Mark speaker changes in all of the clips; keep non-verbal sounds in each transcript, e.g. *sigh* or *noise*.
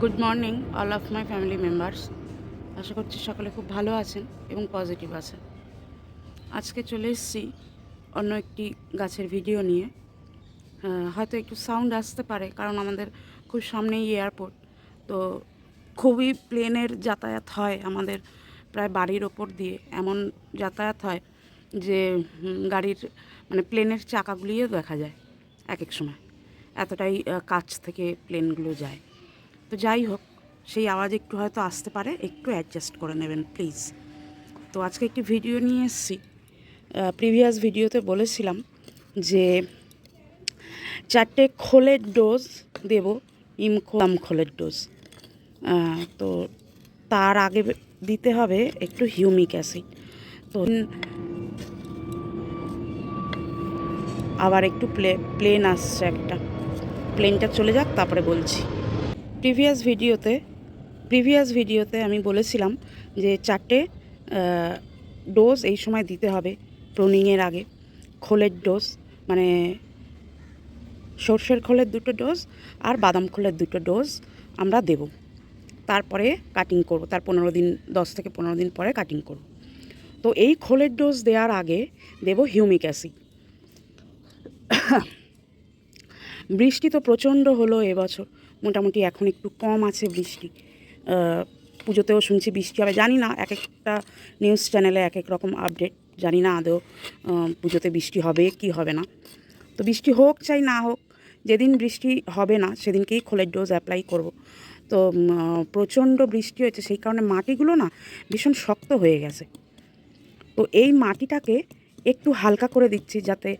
Speaker 1: Good morning all of my family members আশা করছি সকলে খুব ভালো আছেন এবং পজিটিভ আছেন। আজকে চলে এসেছি অন্য একটি গাছের ভিডিও নিয়ে। হয়তো একটু সাউন্ড আসতে পারে, কারণ আমাদের খুব সামনেই এয়ারপোর্ট তো খুবই প্লেনের যাতায়াত হয় আমাদের প্রায় বাড়ির ওপর দিয়ে। এমন যাতায়াত হয় যে গাড়ির মানে প্লেনের চাকাগুলিও দেখা যায় এক এক সময়। এতটাই কাছ থেকে প্লেনগুলো যায়। তো যাই হোক, সেই আওয়াজ একটু হয়তো আসতে পারে, একটু অ্যাডজাস্ট করে নেবেন প্লিজ তো আজকে একটি ভিডিও নিয়ে এসেছি। প্রিভিয়াস ভিডিওতে বলেছিলাম যে চারটে খোলের ডোজ দেব ইমখোলাম খোলের ডোজ তো তার আগে দিতে হবে একটু হিউমিক অ্যাসিড তো আবার একটু প্লে প্লেন আসছে একটা। প্লেনটা চলে যাক, তারপরে বলছি। প্রিভিয়াস ভিডিওতে প্রিভিয়াস ভিডিওতে আমি বলেছিলাম যে চারটে ডোজ এই সময় দিতে হবে প্রনিংয়ের আগে, খোলের ডোজ মানে সর্ষের খোলের দুটো ডোজ আর বাদাম খোলের দুটো ডোজ আমরা দেব। তারপরে কাটিং করব, তার পনেরো দিন, দশ থেকে পনেরো দিন পরে কাটিং করব। তো এই খোলের ডোজ দেওয়ার আগে দেব হিউমিক অ্যাসিড *coughs* বৃষ্টি তো প্রচণ্ড হলো এবছর মোটামুটি এখন একটু কম আছে বৃষ্টি। পুজোতেও শুনছি বৃষ্টি হবে। জানি না এক একটা নিউজ চ্যানেলে এক এক রকম আপডেট। জানি না আদৌ পুজোতে বৃষ্টি হবে কি হবে না। তো বৃষ্টি হোক চাই না হোক, যেদিন বৃষ্টি হবে না, সেদিনকেই খোলের ডোজ অ্যাপ্লাই করব। তো প্রচণ্ড বৃষ্টি হয়েছে, সেই কারণে মাটিগুলো না ভীষণ শক্ত হয়ে গেছে। তো এই মাটিটাকে একটু হালকা করে দিচ্ছি যাতে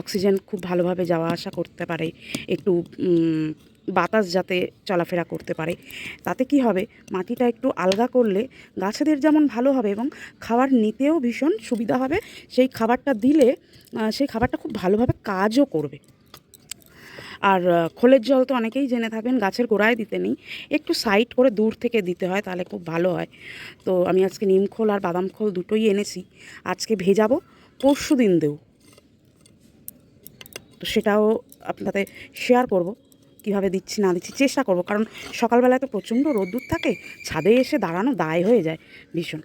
Speaker 1: অক্সিজেন খুব ভালোভাবে যাওয়া আসা করতে পারে। একটু বাতাস যাতে চলাফেরা করতে পারে। তাতে কি হবে? মাটিটা একটু আলগা করলে গাছেদের যেমন ভালো হবে এবং খাবার নিতেও ভীষণ সুবিধা হবে। সেই খাবারটা দিলে সেই খাবারটা খুব ভালোভাবে কাজও করবে। আর খোলের জল তো অনেকেই জেনে থাকবেন গাছের গোড়ায় দিতে নেই। একটু সাইড করে দূর থেকে দিতে হয়, তাহলে খুব ভালো হয়। তো আমি আজকে নিম খোল আর বাদাম খোল দুটোই এনেছি। আজকে ভেজাবো পরশু দিন দেব। তো সেটাও আপনাদের শেয়ার করব। কীভাবে দিচ্ছি, না দিচ্ছি, চেষ্টা করব। কারণ সকালবেলায় তো প্রচণ্ড রোদ্দুর থাকে, ছাদে এসে দাঁড়ানো দায় হয়ে যায় ভীষণ।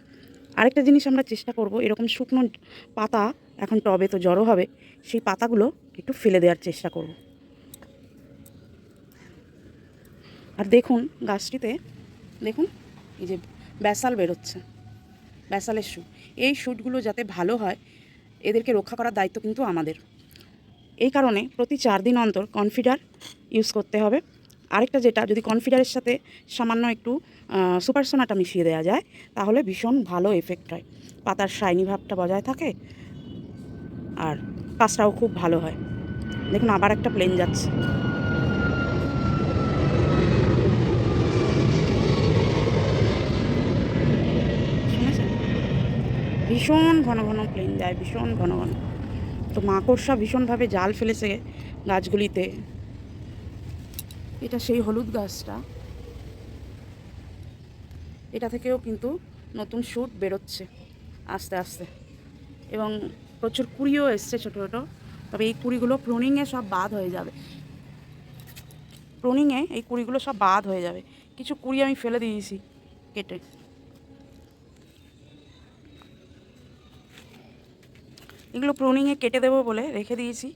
Speaker 1: আরেকটা জিনিস আমরা চেষ্টা করব, এরকম শুকনো পাতা এখন টবে তো জড়ো হবে, সেই পাতাগুলো একটু ফেলে দেওয়ার চেষ্টা করব। আর দেখুন গাছটিতে, দেখুন, এই যে ব্যাসাল বেরোচ্ছে, ব্যাসালের শ্যুট এই শ্যুটগুলো যাতে ভালো হয়, এদেরকে রক্ষা করার দায়িত্ব কিন্তু আমাদের। এই কারণে প্রতি চার দিন অন্তর কনফিডার ইউজ করতে হবে। আরেকটা যেটা, যদি কনফিডারের সাথে সামান্য একটু সুপারসোনাটা মিশিয়ে দেওয়া যায়, তাহলে ভীষণ ভালো এফেক্ট হয়। পাতার শাইনি ভাবটা বজায় থাকে আর কাজটাও খুব ভালো হয়। দেখুন, আবার একটা প্লেন যাচ্ছে। ভীষণ ঘন ঘন প্লেন যায়, ভীষণ ঘন ঘন। তো মাকড়সা ভীষণভাবে জাল ফেলেছে গাছগুলিতে। এটা সেই হলুদ গাছটা। এটা থেকেও কিন্তু নতুন শ্যুট বেরোচ্ছে আস্তে আস্তে। এবং প্রচুর কুড়িও এসছে ছোটো ছোটো। তবে এই কুড়িগুলো প্রুনিংয়ে সব বাদ হয়ে যাবে। প্রুনিংয়ে এই কুড়িগুলো সব বাদ হয়ে যাবে। কিছু কুড়ি আমি ফেলে দিয়েছি কেটে। এগুলো প্রুনিংয়ে কেটে দেবো বলে রেখে দিয়েছি।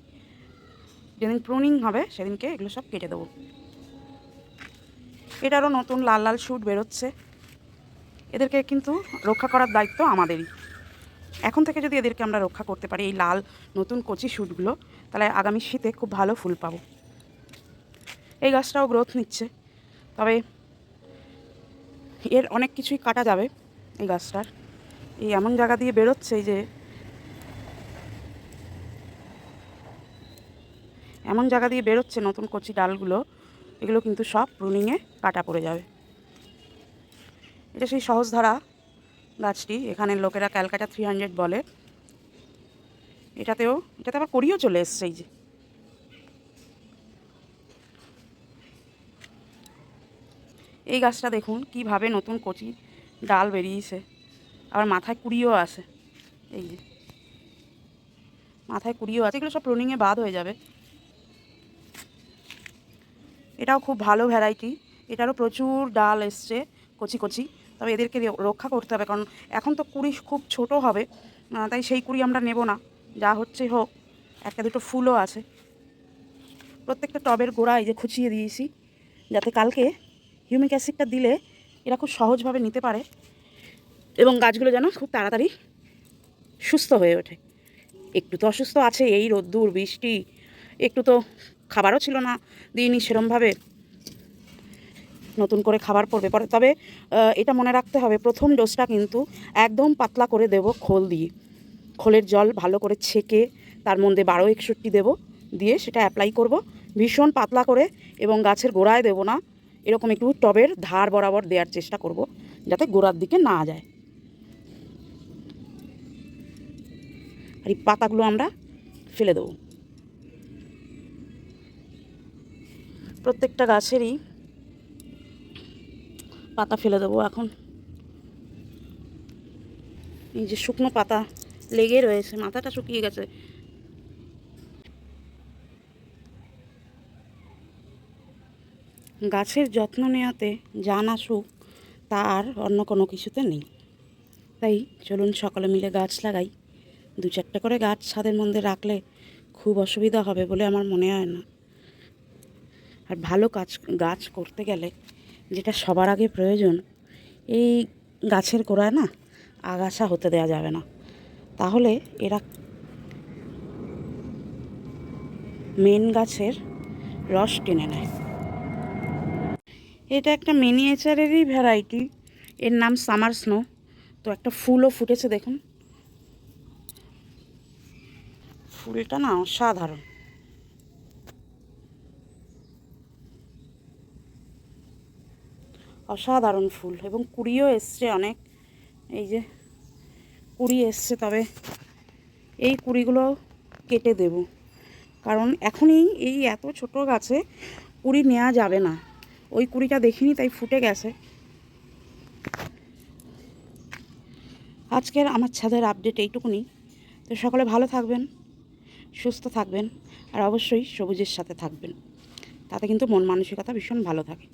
Speaker 1: যেদিন প্রুনিং হবে সেদিনকে এগুলো সব কেটে দেবো। এটারও নতুন লাল লাল শ্যুট বেরোচ্ছে। এদেরকে কিন্তু রক্ষা করার দায়িত্ব আমাদেরই। এখন থেকে যদি এদেরকে আমরা রক্ষা করতে পারি এই লাল, নতুন কচি শ্যুটগুলো তাহলে আগামী শীতে খুব ভালো ফুল পাবো। এই গাছটাও গ্রোথ নিচ্ছে। তবে এর অনেক কিছুই কাটা যাবে এই গাছটার। এই এমন জায়গা দিয়ে বেরোচ্ছে যে এমন জায়গা দিয়ে বেরোচ্ছে নতুন কচি ডালগুলো, এগুলো কিন্তু সব প্রুনিংয়ে কাটা পড়ে যাবে। এটা সেই সহজধারা গাছটি, এখানে লোকেরা ক্যালকাটা থ্রি হান্ড্রেড বলে। এটাতেও, এটাতে আবার করিও চলে এসছে এই যে। এই গাছটা দেখুন, কীভাবে নতুন কচি ডাল বেরিয়েছে। আবার মাথায় কুড়িও আছে। এই যে। মাথায় কুড়িও আছে, এগুলো সব প্রুনিংয়ে বাদ হয়ে যাবে। এটাও খুব ভালো ভ্যারাইটি এটারও প্রচুর ডাল এসছে, কচি কচি। তবে এদেরকে রক্ষা করতে হবে, কারণ এখন তো কুড়ি খুব ছোট হবে তাই সেই কুড়ি আমরা নেব না। যা হচ্ছে হোক, একটা দুটো ফুলও আছে। প্রত্যেকটা টবের গোড়ায় যে খুঁচিয়ে দিয়েছি, যাতে কালকে হিউমিক অ্যাসিডটা দিলে এরা খুব সহজভাবে নিতে পারে এবং গাছগুলো যেন খুব তাড়াতাড়ি সুস্থ হয়ে ওঠে। একটু তো অসুস্থ আছে, এই রোদ্দুর, বৃষ্টি, একটু তো খাবারও ছিল না। দিইনি সেরমভাবে নতুন করে খাবার পড়বে। পরে তবে এটা মনে রাখতে হবে, প্রথম ডোজটা কিন্তু একদম পাতলা করে দেব খোল দিয়ে। খোলের জল ভালো করে ছেঁকে তার মধ্যে বারো একষট্টি দেবো দিয়ে সেটা অ্যাপ্লাই করব। ভীষণ পাতলা করে এবং গাছের গোড়ায় দেবো না। এরকম একটু টবের ধার বরাবর দেওয়ার চেষ্টা করব যাতে গোড়ার দিকে না যায়। আর এই পাতাগুলো আমরা ফেলে দেবো। প্রত্যেকটা গাছেরই পাতা ফেলে দেবো এখন। এই যে শুকনো পাতা লেগে রয়েছে, মাথাটা শুকিয়ে গেছে। গাছের যত্ন নেওয়াতে জান আসুক তার অন্য কোনো কিছুতে নেই। তাই চলুন সকলে মিলে গাছ লাগাই। দু চারটে করে গাছ ছাদের মধ্যে রাখলে খুব অসুবিধা হবে বলে আমার মনে হয় না। আর ভালো কাজ, গাছ করতে গেলে যেটা সবার আগে প্রয়োজন, এই গাছের গোড়ায় না আগাছা হতে দেওয়া যাবে না। তাহলে এরা মেন গাছের রস টেনে নেয়। এটা একটা মিনিয়েচারেরই ভ্যারাইটি, এর নাম সামার স্নো। তো একটা ফুলও ফুটেছে দেখুন। ফুলটা না অসাধারণ। অসাধারণ ফুল এবং কুড়িও এসছে অনেক। এই যে কুড়ি এসছে, তবে এই কুড়িগুলো কেটে দেব। কারণ এখনই এই এত ছোট গাছে কুড়ি নেওয়া যাবে না। ওই কুড়িটা দেখিনি, তাই ফুটে গেছে। আজকের আমার ছাদের আপডেট এইটুকুনি। তো সকলে ভালো থাকবেন, সুস্থ থাকবেন, আর অবশ্যই সবুজের সাথে থাকবেন। তাতে কিন্তু মন মানসিকতা ভীষণ ভালো থাকে।